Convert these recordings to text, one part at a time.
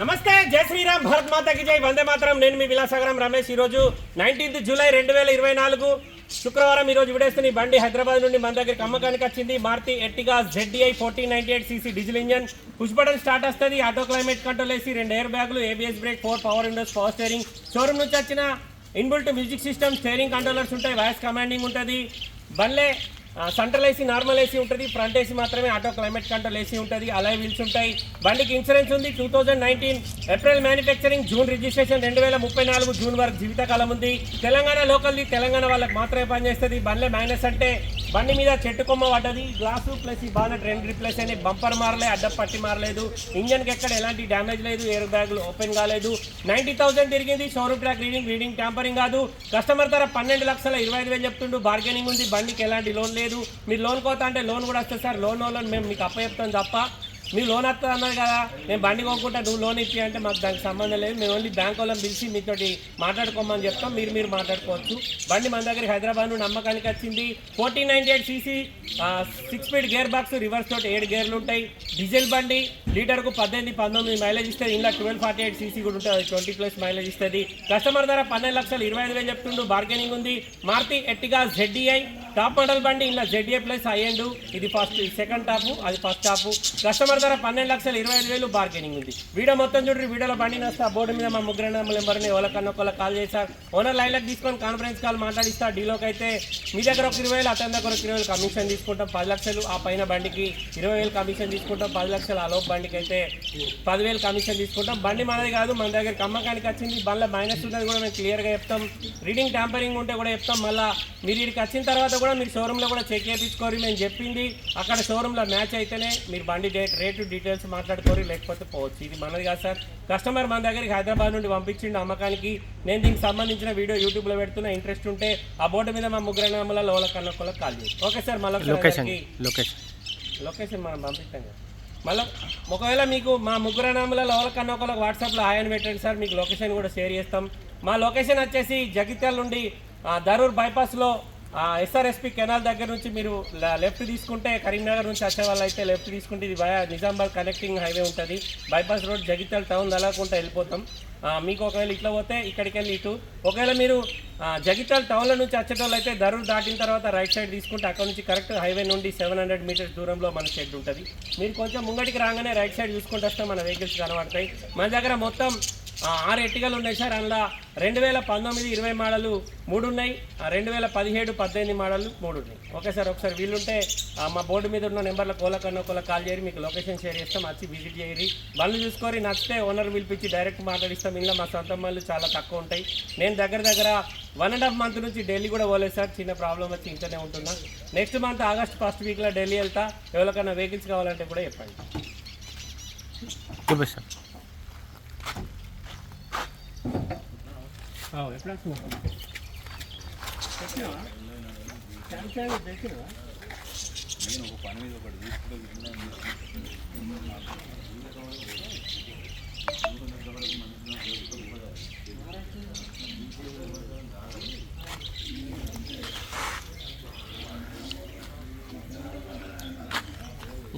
నమస్తే జై శ్రీరామ్ భారత్ మాతాకి జై. వందే మాత్రం. నేను మీ విలాసాగరం రమేష్. ఈరోజు నైన్టీన్త్ జూలై రెండు వేల ఇరవై నాలుగు శుక్రవారం ఈరోజు విడేస్తున్న బండి హైదరాబాద్ నుండి మన దగ్గరికి అమ్మకానికి వచ్చింది. Maruti Ertiga ZDI fourteen ninety eight CC diesel engine. Push button start వస్తుంది. ఆటో క్లైమేట్ కంట్రోల్ వేసి రెండు ఎయిర్ బ్యాగులు ABS brake four power windows power steering. Showroom నుంచి వచ్చిన inbuilt music system steering controllers ఉంటాయి. వాయిస్ కమాండింగ్ ఉంటుంది. బల్లే central AC normal AC ఉంటుంది ఫ్రంట్ ఏసీ మాత్రమే ఆటో క్లైమేట్ కంట్రోల్ ఏసీ ఉంటుంది అలాయ్ వీల్స్ ఉంటాయి. బండికి ఇన్సూరెన్స్ ఉంది two thousand nineteen April manufacturing June registration రెండు వేల ముప్పై నాలుగు జూన్ వరకు జీవితకాలం ఉంది. తెలంగాణ లోకల్ది తెలంగాణ వాళ్ళకి మాత్రమే పనిచేస్తుంది. బండ్లే మైనస్ అంటే బండి మీద చెట్టు కొమ్మ పడ్డది. గ్లాసు ప్లస్ ఈ బాగా రెండు రిప్లేస్ అయినాయి. బంపర్ మారలే అడ్డం పట్టి మారలేదు. ఇంజన్కి ఎక్కడ ఎలాంటి డ్యామేజ్ లేదు ఎయిర్ బ్యాగ్లు ఓపెన్ కాలేదు. నైంటీ థౌసండ్ తిరిగింది showroom track reading reading tampering కాదు. కస్టమర్ ధర పన్నెండు లక్షల ఇరవై ఐదు వేలు చెప్తుండు బార్గెనింగ్ ఉంది బండికి ఎలాంటి లోన్ లేదు. మీరు లోన్ కోతా అంటే లోన్ కూడా వస్తుంది సార్. లోన్ లోన్ మేము మీకు అప్ప చెప్తాం తప్ప మీరు లోన్ వస్తుంది అన్నారు కదా నేను బండి కొనుక్కుంటా నువ్వు లోన్ ఇచ్చి అంటే మాకు దానికి సంబంధం లేదు. మేము ఓన్లీ బ్యాంక్ వాళ్ళని పిలిచి మీతోటి మాట్లాడుకోమని చెప్తాం మీరు మీరు మాట్లాడుకోవచ్చు. బండి మన దగ్గర హైదరాబాద్ నుండి అమ్మకానికి వచ్చింది. Fourteen ninety eight CC six speed gear box reverse తోటి ఏడు గేర్లు ఉంటాయి. డీజిల్ బండి లీటర్కు పద్దెనిమిది పంతొమ్మిది మైలేజ్ ఇస్తుంది. ఇంకా ట్వెల్వ్ ఫార్టీ ఎయిట్ సీసీ కూడా ఉంటుంది ట్వంటీ ప్లస్ మైలేజ్ ఇస్తుంది. కస్టమర్ ధర పన్నెండు లక్షలు ఇరవై ఐదు వేలు చెప్తుండు బార్గెనింగ్ ఉంది. Maruti Ertiga ZDI top model బండి ఇలా జెడ్ఏ ప్లస్ అయ్యండు ఇది ఫస్ట్ సెకండ్ టాపు అది ఫస్ట్ టాపు కస్టమర్ ధర పన్నెండు లక్షలు ఇరవై ఐదు వేలు బార్గెనింగ్ ఉంది. వీడియో మొత్తం చూడండి వీడియోలో బండి నస్తా బోర్డు మీద మా ముగ్గురు నెంబర్ని ఎవరికన్నా ఒకళ్ళ కాల్ చేశారు ఓనర్ లైన్లకు తీసుకొని కాన్ఫరెన్స్ కాల్ మాట్లాడిస్తా. డీలోకి అయితే మీ దగ్గర ఒక ఇరవై వేలు అతని దగ్గర ఒక ఇరవై వేలు కమిషన్ తీసుకుంటాం. పది లక్షలు ఆ పైన బండికి ఇరవై వేలు కమిషన్ తీసుకుంటాం. పది లక్షలు ఆ లోపు బండికి అయితే పదివేలు కమిషన్ తీసుకుంటాం. బండి మనది కాదు మన దగ్గర అమ్మకానికి వచ్చింది. బండ్ల మైనస్ ఉన్నది కూడా మేము క్లియర్గా చెప్తాం. రీడింగ్ ట్యాంపరింగ్ ఉంటే కూడా చెప్తాం. మళ్ళీ మీరు ఇక్కడికి వచ్చిన తర్వాత కూడా మీరు షోరూంలో కూడా చెక్ చేయించుకోరు. మేము చెప్పింది అక్కడ షోరూంలో మ్యాచ్ అయితేనే మీరు బండి డేట్ రేటు డీటెయిల్స్ మాట్లాడుకోరు లేకపోతే పోవచ్చు. ఇది మనది కాదు సార్. కస్టమర్ మన దగ్గరికి హైదరాబాద్ నుండి పంపించిండు అమ్మకానికి. నేను దీనికి సంబంధించిన వీడియో యూట్యూబ్లో పెడుతున్నా ఇంట్రెస్ట్ ఉంటే ఆ బోర్డు మీద మా ముగ్గురు నెంబర్లలో వాళ్ళ కన్నా కాల్ చేయండి ఓకే సార్ మళ్ళీ లొకేషన్ లొకేషన్ మనం పంపిస్తాం కదా. మళ్ళీ ఒకవేళ మీకు మా ముగ్గురు నామలలో ఎవరికన్నా ఒకళ్ళకి వాట్సాప్లో హాయ్ అని పెట్టండి సార్. మీకు లొకేషన్ కూడా షేర్ చేస్తాం. మా లొకేషన్ వచ్చేసి జగిత్యాల నుండి ఆ, దరూర్ బైపాస్లో ఎస్ఆర్ఎస్పి కెనాల్ దగ్గర నుంచి మీరు లెఫ్ట్ తీసుకుంటే కరీంనగర్ నుంచి వచ్చే వాళ్ళు అయితే లెఫ్ట్ తీసుకుంటే ఇది వయా నిజామాబాద్ కనెక్టింగ్ హైవే ఉంటుంది. బైపాస్ రోడ్ జగిత్యాల టౌన్ వెళ్ళకుండా వెళ్ళిపోతాం. మీకు ఒకవేళ ఇట్లా పోతే ఇక్కడికి వెళ్ళి ఇటు. ఒకవేళ మీరు జగిత్యాల టౌన్లో నుంచి వచ్చేటోళ్ళు అయితే దరూర్ దాటిన తర్వాత రైట్ సైడ్ తీసుకుంటే అక్కడ నుంచి కరెక్ట్ హైవే నుండి సెవెన్ హండ్రెడ్ మీటర్స్ దూరంలో మన షెడ్ ఉంటుంది. మీరు కొంచెం ముంగటికి రాగానే రైట్ సైడ్ చూసుకుంటే వస్తే మన వెహికల్స్ కనబడతాయి. మన దగ్గర మొత్తం ఆరు ఎట్టికలు ఉన్నాయి సార్? అందులో రెండు వేల పంతొమ్మిది ఇరవై మోడలు మూడు ఉన్నాయి. రెండు వేల పదిహేడు పద్దెనిమిది మోడలు మూడు ఉన్నాయి. ఓకే సార్ ఒకసారి వీళ్ళుంటే మా బోర్డు మీద ఉన్న నెంబర్ల కోలకన్నా ఒకళ్ళ కాల్ చేయరు మీకు లొకేషన్ షేర్ చేస్తాం వచ్చి విజిట్ చేయరు బండ్లు చూసుకొని నచ్చితే ఓనర్ పిలిపించి డైరెక్ట్ మాట్లాడిస్తాం. ఇంట్లో మా సొంత బండ్లు చాలా తక్కువ ఉంటాయి. నేను దగ్గర దగ్గర వన్ అండ్ హాఫ్ మంత్ నుంచి ఢిల్లీ కూడా పోలేదు సార్. చిన్న ప్రాబ్లం వచ్చి ఇంట్లోనే ఉంటున్నా. నెక్స్ట్ మంత్ ఆగస్ట్ ఫస్ట్ వీక్లో ఢిల్లీ వెళ్తా. ఎవరికైనా వెహికల్స్ కావాలంటే కూడా చెప్పండి. చూపిస్తాం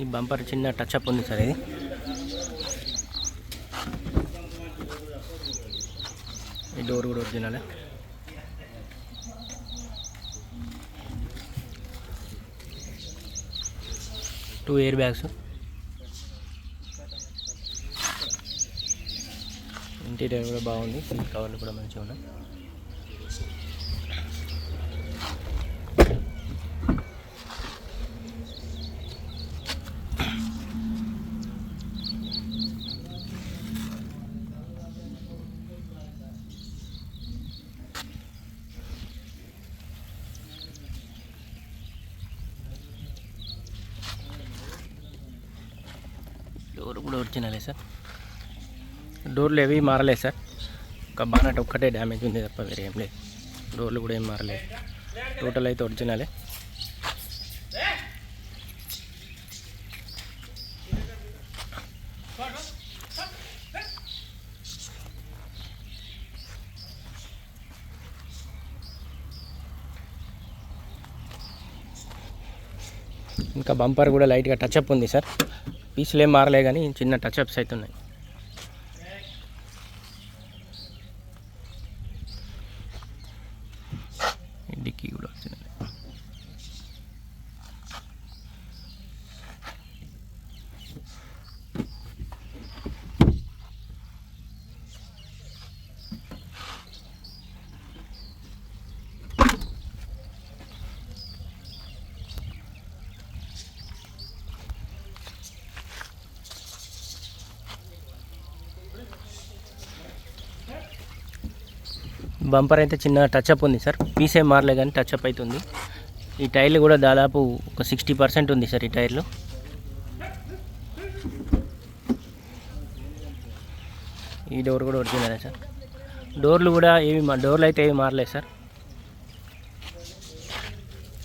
ఈ బంపర్ చిన్న టచ్ అప్ ఉంది సార్ ఇది. ఈ డోర్ కూడా original. Two air bags interior కూడా బాగుంది. కవర్లు కూడా మంచిగా ఉన్నాయి డోర్ కూడా ఒరిజినలే సార్? డోర్లు ఏవి మారలేదు సార్. ఒక బానట్ ఒక్కటే డ్యామేజ్ ఉంది తప్ప వేరే ఏం లేదు. డోర్లు కూడా ఏం మారలేదు టోటల్ అయితే ఒరిజినలే. ఇంకా బంపర్ కూడా లైట్గా టచ్అప్ ఉంది సార్. పీసులు ఏం మారలే కానీ చిన్న టచ్అప్స్ అవుతున్నాయి ఉన్నాయి బంపర్ అయితే చిన్న టచ్అప్ ఉంది సార్. పీసే మారలే కానీ టచ్అప్ అవుతుంది ఈ టైర్లు కూడా దాదాపు ఒక సిక్స్టీ పర్సెంట్ ఉంది సార్ ఈ టైర్లు. ఈ డోర్ కూడా ఒరిజినలే సార్. డోర్లు కూడా ఏవి మా డోర్లు అయితే ఏవి మారలేదు సార్.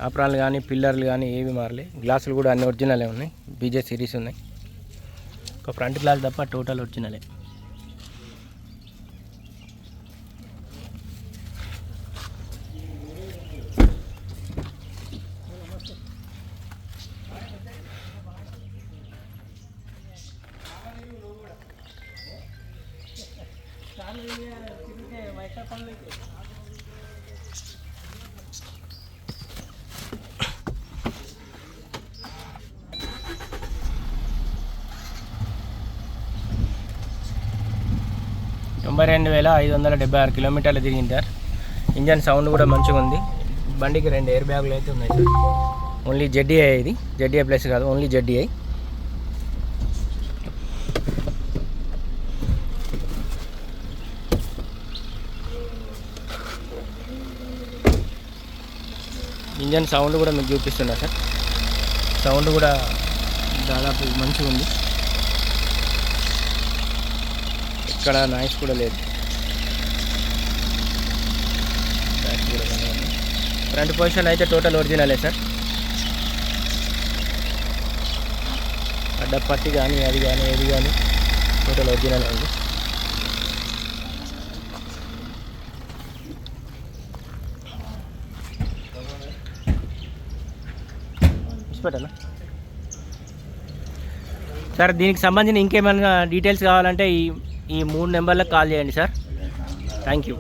ఆప్రాన్లు కానీ పిల్లర్లు కానీ ఏవి మారలే. గ్లాసులు కూడా అన్ని ఒరిజినలే ఉన్నాయి. బీజే సిరీస్ ఉన్నాయి. ఒక ఫ్రంట్ గ్లాస్ తప్ప టోటల్ ఒరిజినలే. తొంభై రెండు వేల ఐదు వందల డెబ్బై ఆరు కిలోమీటర్లు తిరిగింది సార్. ఇంజన్ సౌండ్ కూడా మంచిగా ఉంది. బండికి రెండు ఎయిర్ బ్యాగులు అయితే ఉన్నాయి సార్. ఓన్లీ జెడ్డీఐ ఇది. జెడ్డీఐ ప్లస్ కాదు ఓన్లీ జెడ్డీఐ ఇంజన్ సౌండ్ కూడా మీకు చూపిస్తున్నా సార్. సౌండ్ కూడా దాదాపు మంచిగా ఉంది. ఇక్కడ నాయిస్ కూడా లేదు. ఫ్రంట్ పొజిషన్ అయితే టోటల్ ఒరిజినలే సార్. అడ్డపట్టి కానీ అది కానీ ఏది కానీ టోటల్ ఒరిజినల్ ఉంది. హాస్పిటల్? సార్ దీనికి సంబంధించిన ఇంకేమైనా డీటెయిల్స్ కావాలంటే ఈ ఈ మూడు నెంబర్లకు కాల్ చేయండి సార్. Thank you